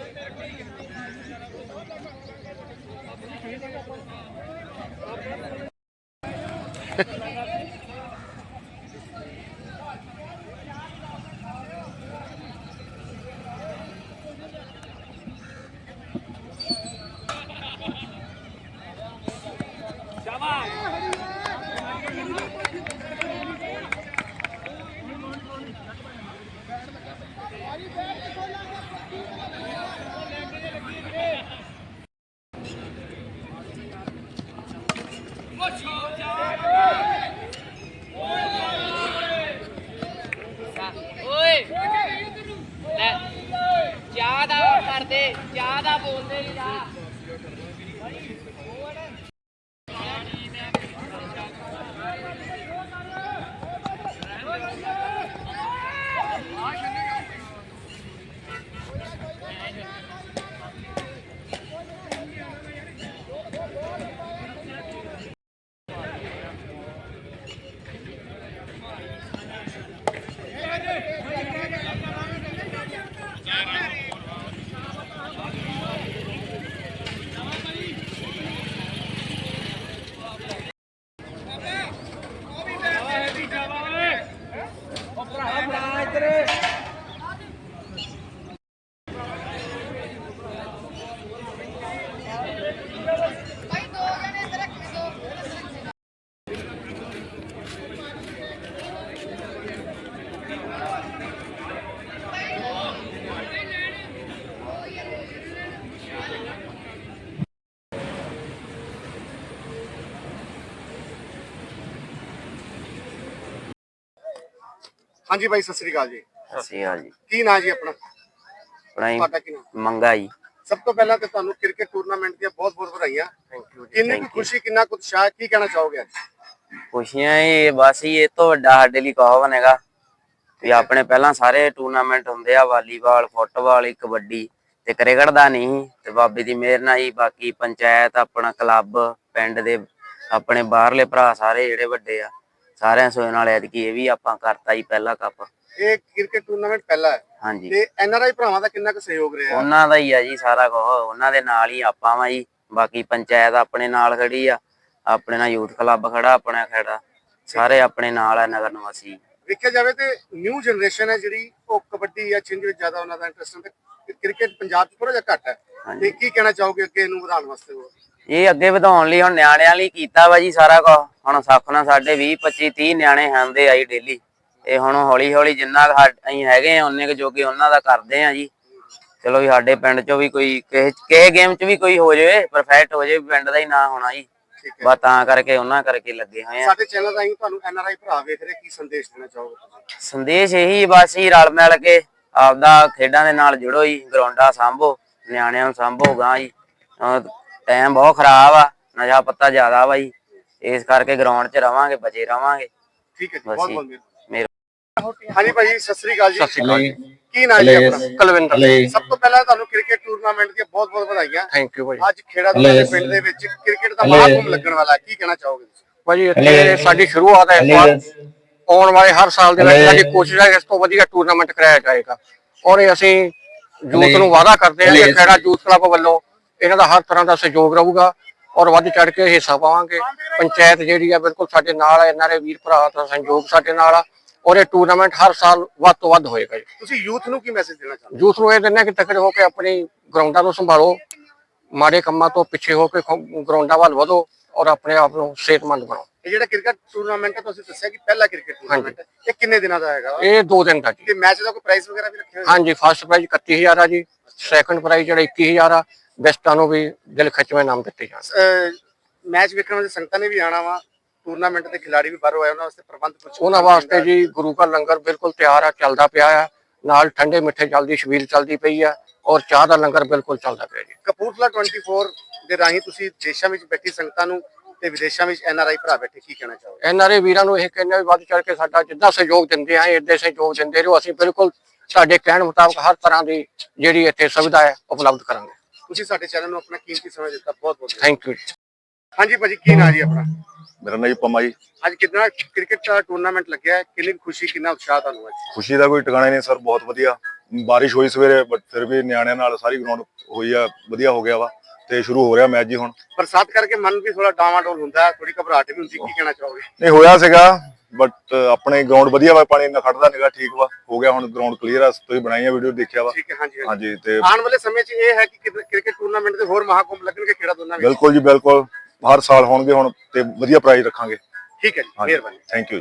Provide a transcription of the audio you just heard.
Thank you. ਓਏ। ਲੈ ਚਾਹ ਦਾ ਕਰਦੇ ਚਾਹ ਦਾ ਬੋਲਦੇ ਨਹੀਂ ਜਾ। ਹਾਂਜੀ ਬਾਈ ਸਤਿ ਸ੍ਰੀ ਅਕਾਲ ਜੀ। ਸਹੀ ਹਾਲ ਜੀ। ਕੀ ਨਾਂ ਜੀ ਆਪਣਾ? ਪੜਾਈ ਤੁਹਾਡਾ ਕੀ ਨਾਂ? ਮੰਗਾ ਜੀ। ਸਭ ਤੋਂ ਪਹਿਲਾਂ ਤੇ ਤੁਹਾਨੂੰ ਕ੍ਰਿਕਟ ਟੂਰਨਾਮੈਂਟ ਦੀਆਂ ਬਹੁਤ ਬਹੁਤ ਵਧਾਈਆਂ। ਥੈਂਕ ਯੂ ਕਿੰਨੀ ਕੁ ਖੁਸ਼ੀ ਕਿੰਨਾ ਕੁ ਉਤਸ਼ਾਹ ਕੀ ਕਹਿਣਾ ਚਾਹੋਗੇ ਅੱਜ? ਖੁਸ਼ੀਆਂ ਇਹ ਬਸ ਹੀ ਇਹ ਤੋਂ ਵੱਡਾ ਸਾਡੇ ਲਈ ਕਹੋ ਬਣੇਗਾ ਵੀ ਆਪਣੇ ਪਹਿਲਾਂ ਸਾਰੇ ਟੂਰਨਾਮੈਂਟ ਹੁੰਦੇ ਆ ਵਾਲੀਬਾਲ ਫੁੱਟਬਾਲ ਕਬੱਡੀ ਤੇ ਕ੍ਰਿਕਟ ਦਾ ਨਹੀਂ ਤੇ ਬਾਬੇ ਦੀ ਮਿਹਰ ਨਾਲ ਹੀ ਬਾਕੀ ਪੰਚਾਇਤ ਆਪਣਾ ਕਲੱਬ ਪਿੰਡ ਦੇ ਆਪਣੇ ਬਾਹਰਲੇ ਭਰਾ ਸਾਰੇ ਜਿਹੜੇ ਵੱਡੇ ਆ ਸਾਰਿਆਂ ਸੋਏ ਨਾਲ ਐਤਕੀ ਇਹ ਵੀ ਆਪਾਂ ਕਰਤਾ ਜੀ ਪਹਿਲਾ ਕੱਪ। ਇਹ ਕ੍ਰਿਕਟ ਟੂਰਨਾਮੈਂਟ ਪਹਿਲਾ ਹੈ। ਹਾਂਜੀ। ਤੇ ਐਨਆਰਆਈ ਭਰਾਵਾਂ ਦਾ ਕਿੰਨਾ ਕੁ ਸਹਿਯੋਗ ਰਿਹਾ? ਉਹਨਾਂ ਦਾ ਹੀ ਆ ਜੀ ਸਾਰਾ ਕੁਝ ਉਹਨਾਂ ਦੇ ਨਾਲ ਹੀ ਆਪਾਂ ਵਾਂ ਜੀ। ਬਾਕੀ ਪੰਚਾਇਤ ਆਪਣੇ ਨਾਲ ਖੜੀ ਆ। ਆਪਣੇ ਨਾਲ ਯੂਥ ਕਲੱਬ ਖੜਾ ਆਪਣਾ ਖੜਾ। ਸਾਰੇ ਆਪਣੇ ਨਾਲ ਆ ਨਗਰ ਨਿਵਾਸੀ। ਵੇਖਿਆ ਜਾਵੇ ਤੇ ਨਿਊ ਜਨਰੇਸ਼ਨ ਹੈ ਜਿਹੜੀ ਉਹ ਕਬੱਡੀ ਜਾਂ ਛਿੰਝ ਵਿੱਚ ਜ਼ਿਆਦਾ ਉਹਨਾਂ ਦਾ ਇੰਟਰਸਟ ਹੈ ਤੇ ਕ੍ਰਿਕਟ ਪੰਜਾਬ 'ਚ ਥੋੜਾ ਜਿਹਾ ਘੱਟ ਹੈ। ਤੇ ਕੀ ਕਹਿਣਾ ਚਾਹੋਗੇ ਅੱਗੇ ਇਹਨੂੰ ਵਧਾਉਣ ਵਾਸਤੇ ਹੋਰ? ਇਹ ਅੱਗੇ ਵਧਾਉਣ ਲਈ ਹੁਣ ਨਿਆਣਿਆਂ ਲਈ ਕੀਤਾ ਵਾ ਜੀ ਸਾਰਾ ਕੁਝ ਹੁਣ ਸੱਖ ਨਾਲ ਸਾਡੇ 20 25 30 ਨਿਆਣੇ ਹੁੰਦੇ ਆ ਜੀ ਡੇਲੀ ਇਹ ਹੁਣ ਹੌਲੀ ਹੌਲੀ ਜਿੰਨਾ ਅਸੀਂ ਹੈਗੇ ਆ ਉਹਨੇ ਕੁ ਜੋਗੇ ਉਹਨਾਂ ਦਾ ਕਰਦੇ ਆ ਜੀ। ਚਲੋ ਵੀ ਸਾਡੇ ਪਿੰਡ 'ਚੋਂ ਵੀ ਕੋਈ ਕਿਸੇ ਗੇਮ 'ਚ ਵੀ ਕੋਈ ਹੋ ਜਾਵੇ ਪਰਫੈਕਟ ਹੋ ਜਾਵੇ ਪਿੰਡ ਦਾ ਹੀ ਨਾਂ ਹੋਣਾ ਜੀ। ਬਸ ਤਾਂ ਕਰਕੇ ਉਹਨਾਂ ਕਰਕੇ ਲੱਗੇ ਹੋਏ ਆ। ਸਾਡੇ ਚੈਨਲ ਰਾਹੀਂ ਤੁਹਾਨੂੰ ਐਨਆਰਆਈ ਭਰਾ ਵੇਖ ਰਹੇ ਕੀ ਸੰਦੇਸ਼ ਦੇਣਾ ਚਾਹੋਗੇ? ਸੰਦੇਸ਼ ਇਹੀ ਬਸ ਹੀ ਰਲ ਮਿਲ ਕੇ ਆਪਦਾ ਖੇਡਾਂ ਦੇ ਨਾਲ ਜੁੜੋ ਜੀ ਗਰਾਊਂਡਾਂ ਸਾਂਭੋ ਨਿਆਣਿਆਂ ਨੂੰ ਸਾਂਭੋ ਗਾਂ ਜੀ। ਟਾਈਮ ਬਹੁਤ ਖਰਾਬ ਆ ਨਸ਼ਾ ਪੱਤਾ ਜ਼ਿਆਦਾ ਵਾ ਜੀ ਇਸ ਕਰਕੇ ਗਰਾਊਂਡ 'ਚ ਰਵਾਂਗੇ ਬਚੇ ਰਵਾਂਗੇ। ਠੀਕ ਹੈ ਜੀ ਬਸ ਬਹੁਤ ਜੀ। ਬਹੁਤ ਮਿਹਰਬਾਨੀ। ਮੇਰੇ ਹਾਂਜੀ ਭਾਈ ਸਤਿ ਸ੍ਰੀ ਅਕਾਲ ਜੀ। ਸਤਿ ਸ਼੍ਰੀ ਅਕਾਲ ਜੀ। ਕੀ ਨਾਮ ਜੀ ਆਪਣਾ? ਕੁਲਵਿੰਦਰ। ਸਭ ਤੋਂ ਪਹਿਲਾਂ ਤੁਹਾਨੂੰ ਕ੍ਰਿਕਟ ਟੂਰਨਾਮੈਂਟ ਦੀਆਂ ਬਹੁਤ ਬਹੁਤ ਵਧਾਈਆਂ। ਥੈਂਕ ਯੂ ਭਾਜੀ। ਅੱਜ ਖੇੜਾ ਦੂਲਾ ਦੇ ਪਿੰਡ ਦੇ ਵਿੱਚ ਕ੍ਰਿਕਟ ਦਾ ਮਹਾਕੁੰਭ ਲੱਗਣ ਵਾਲਾ ਹੈ। ਕੀ ਕਹਿਣਾ ਚਾਹੋਗੇ ਤੁਸੀਂ? ਭਾਜੀ ਇੱਥੇ ਸਾਡੀ ਸ਼ੁਰੂਆਤ ਹੈ। ਆਉਣ ਵਾਲੇ ਹਰ ਸਾਲ ਦੇ ਵਿੱਚ ਸਾਡੀ ਕੋਸ਼ਿਸ਼ ਹੈ ਕਿ ਇਸ ਤੋਂ ਵਧੀਆ ਟੂਰਨਾਮੈਂਟ ਕਰਾਇਆ ਜਾਏਗਾ। ਔਰ ਅਸੀਂ ਯੂਥ ਨੂੰ ਵਾਅਦਾ ਕਰਦੇ ਹਾਂ ਕਿ ਖੇੜਾ ਯੂਥ ਕਲੱਬ ਵੱਲੋਂ ਇਹਨਾਂ ਦਾ ਹਰ ਤਰ੍ਹਾਂ ਦਾ ਸਹਿਯੋਗ ਰਹੂਗਾ ਔਰ ਵੱਧ ਚੜ ਕੇ ਹਿੱਸਾ ਪਾਵਾਂਗੇ। ਪੰਚਾਇਤ ਜਿਹੜੀ ਆ ਬਿਲਕੁਲ ਸਾਡੇ ਨਾਲ ਹੈ ਇਹਨਾਂ ਦੇ ਵੀਰ ਭਰਾ ਦਾ ਸਹਿਯੋਗ ਸਾਡੇ ਨਾਲ ਆ ਔਰ ਇਹ ਟੂਰਨਾਮੈਂਟ ਹਰ ਸਾਲ ਵੱਧ ਤੋਂ ਵੱਧ ਹੋਏਗਾ ਜੀ। ਤੁਸੀਂ ਯੂਥ ਨੂੰ ਕੀ ਮੈਸੇਜ ਦੇਣਾ ਚਾਹੁੰਦੇ ਯੂਥ ਨੂੰ ਇਹ ਦਿੰਦੇ ਕਿ ਤਕੜੇ ਹੋ ਕੇ ਆਪਣੀ ਗਰਾਊਂਡਾਂ ਨੂੰ ਸੰਭਾਲੋ ਮਾੜੇ ਕੰਮਾਂ ਤੋਂ ਪਿੱਛੇ ਹੋ ਕੇ ਗਰਾਊਂਡਾਂ ਵੱਲ ਵਧੋ ਔਰ ਆਪਣੇ ਆਪ ਨੂੰ ਸਿਹਤਮੰਦ ਬਣਾਓ। ਇਹ ਜਿਹੜਾ ਕ੍ਰਿਕਟ ਟੂਰਨਾਮੈਂਟ ਹੈ ਤੁਸੀਂ ਦੱਸਿਆ ਕਿ ਪਹਿਲਾ ਕ੍ਰਿਕਟ ਟੂਰਨਾਮੈਂਟ ਹੈ। ਇਹ ਕਿੰਨੇ ਦਿਨਾਂ ਦਾ ਹੈਗਾ? ਇਹ ਦੋ ਦਿਨ ਦਾ ਜੀ। ਤੇ ਮੈਚ ਦਾ ਕੋਈ ਪ੍ਰਾਈਸ ਵਗੈਰਾ ਵੀ ਰੱਖਿਆ ਹੋਇਆ? ਹਾਂਜੀ ਫਸਟ ਪ੍ਰਾਈਜ਼ 31000 ਆ ਜੀ। ਸੈਕੰਡ ਪ੍ਰਾਈਜ਼ ਜਿਹੜਾ 21000 ਆ। ਬੈਸਟਾਂ ਨੂੰ ਵੀ ਦਿਲ ਖਿੱਚਵੇਂ ਨਾਮ ਦਿੱਤੇ ਜਾਣ। ਮੈਚ ਵੇਖਣ ਵਾਸਤੇ ਸੰਗਤਾਂ ਨੇ ਵੀ ਆਣਾ ਵਾ। ਟੂਰਨਾਮੈਂਟ ਦੇ ਖਿਡਾਰੀ ਵੀ ਬਾਹਰੋਂ ਆਏ ਉਹਨਾਂ ਵਾਸਤੇ ਪ੍ਰਬੰਧ ਕੁਝ ਉਹਨਾਂ ਵਾਸਤੇ ਜੀ ਗੁਰੂ ਘਰ ਲੰਗਰ ਬਿਲਕੁਲ ਤਿਆਰ ਆ ਚੱਲਦਾ ਪਿਆ ਆ। ਨਾਲ ਠੰਡੇ ਮਿੱਠੇ ਜਲ ਦੀ ਛਬੀਲ ਚੱਲਦੀ ਪਈ ਆ ਔਰ ਚਾਹ ਦਾ ਲੰਗਰ ਬਿਲਕੁਲ ਚੱਲਦਾ ਪਿਆ ਜੀ। ਕਪੂਰਥਲਾ 24 ਦੇ ਰਾਹੀਂ ਤੁਸੀਂ ਦੇਸ਼ਾਂ ਵਿੱਚ ਬੈਠੀ ਸੰਗਤਾਂ ਨੂੰ ਤੇ ਵਿਦੇਸ਼ਾਂ ਵਿੱਚ ਐਨਆਰਆਈ ਭਰਾ ਬੈਠੇ ਕੀ ਕਹਿਣਾ ਚਾਹੋਗੇ? ਐਨਆਰਏ ਵੀਰਾਂ ਨੂੰ ਇਹ ਕਹਿੰਦੇ ਵੀ ਵੱਧ ਚੜ ਕੇ ਸਾਡਾ ਜਿੱਦਾਂ ਸਹਿਯੋਗ ਦਿੰਦੇ ਆ ਇੱਦਾਂ ਸਹਿਯੋਗ ਦਿੰਦੇ ਰਹੋ। ਅਸੀਂ ਬਿਲਕੁਲ ਸਾਡੇ ਕਹਿਣ ਮੁਤਾਬਕ ਹਰ ਤਰ੍ਹਾਂ ਦੀ ਜਿਹੜੀ ਇੱਥੇ ਸੁਵਿਧਾ ਹੈ ਉਪਲਬਧ ਕਰਾਂਗੇ। ਤੁਸੀਂ ਸਾਡੇ ਚੈਨਲ ਨੂੰ ਆਪਣਾ ਕੀਮਤੀ ਸਮਾਂ ਦਿੱਤਾ ਬਹੁਤ ਬਹੁਤ ਥੈਂਕ ਯੂ ਹਾਂਜੀ ਭਾਜੀ ਕੀ ਨਾਂ ਜੀ ਆਪਣਾ? ਮੇਰਾ ਨਾਮ ਜੀ ਪੰਮਾ ਜੀ। ਅੱਜ ਕਿੰਨਾ ਕ੍ਰਿਕਟ ਦਾ ਟੂਰਨਾਮੈਂਟ ਲੱਗਿਆ ਹੈ ਕਿੰਨੀ ਖੁਸ਼ੀ ਕਿੰਨਾ ਉਤਸ਼ਾਹ ਤੁਹਾਨੂੰ ਅੱਜ? ਖੁਸ਼ੀ ਦਾ ਕੋਈ ਟਿਕਾਣਾ ਨਹੀਂ ਸਰ ਬਹੁਤ ਵਧੀਆ। ਬਾਰਿਸ਼ ਹੋਈ ਸਵੇਰੇ ਬਟ ਫਿਰ ਵੀ ਨਿਆਣਿਆਂ ਨਾਲ ਸਾਰੀ ਗਰਾਊਂਡ ਹੋਈ ਆ ਵਧੀਆ ਹੋ ਗਿਆ ਵਾ ਤੇ ਸ਼ੁਰੂ ਹੋ ਰਿਹਾ ਮੈਚ ਜੀ ਹੁਣ। ਬਰਸਾਤ ਕਰਕੇ ਮਨ ਵੀ ਥੋੜਾ ਡਾਵਾਂਡੋਲ ਹੁੰਦਾ ਹੈ ਥੋੜੀ ਘਬਰਾਹਟ ਵੀ ਹੁੰਦੀ ਕੀ ਕਹਿਣਾ ਚਾਹੋਗੇ? ਨਹੀਂ ਹੋਇਆ ਸੀਗਾ। ਬਟ ਆਪਣੇ ਗਰਾਊਂਡ ਵਧੀਆ ਵਾ ਪਾਣੀ ਨਾ ਖੜਦਾ ਨਿਗਾ ਠੀਕ ਵਾ ਹੋ ਗਿਆ ਹੁਣ ਗਰਾਊਂਡ ਕਲੀਅਰ ਆ ਤੁਸੀਂ ਬਣਾਈ ਆ ਵੀਡੀਓ ਦੇਖਿਆ ਵਾ। ਠੀਕ ਹੈ ਹਾਂਜੀ ਤੇ ਆਉਣ ਵਾਲੇ ਸਮੇਂ 'ਚ ਇਹ ਹੈ ਕਿ ਕ੍ਰਿ- ਕ੍ਰਿਕਟ ਟੂਰਨਾਮੈਂਟ ਦੇ ਹੋਰ ਮਹਾਕੁੰਭ ਲੱਗਣਗੇ ਖੇੜਾ ਦੋਨਾਂ ਵਿੱਚ? ਬਿਲਕੁਲ ਜੀ ਬਿਲਕੁਲ। ਹਰ ਸਾਲ ਹੋਣਗੇ ਹੁਣ ਤੇ ਵਧੀਆ ਪ੍ਰਾਈਜ਼ ਰੱਖਾਂਗੇ। ਠੀਕ ਹੈ ਜੀ ਮਿਹਰਬਾਨੀ। Thank you